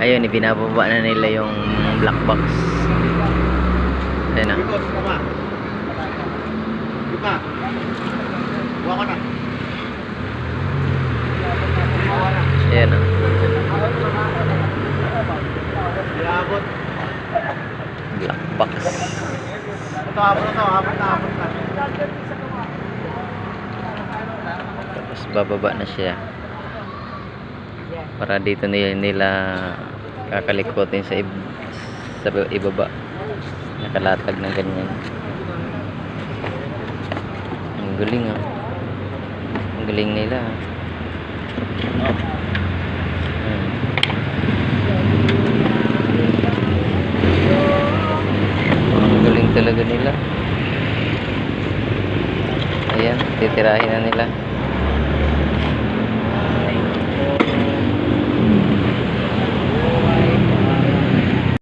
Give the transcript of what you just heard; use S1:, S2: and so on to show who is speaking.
S1: Ayun, ibinababa na nila yung black box. Ayun na.
S2: Ko na.
S1: Black box. Tapos bababa na siya. Para dito nila, nila kakalikotin sa, ib sa ibaba. Nakalatag ng ganyan. Ang galing ah. Ang galing nila. ah. Hmm. Ang galing talaga nila. Ayan, titirahin na nila.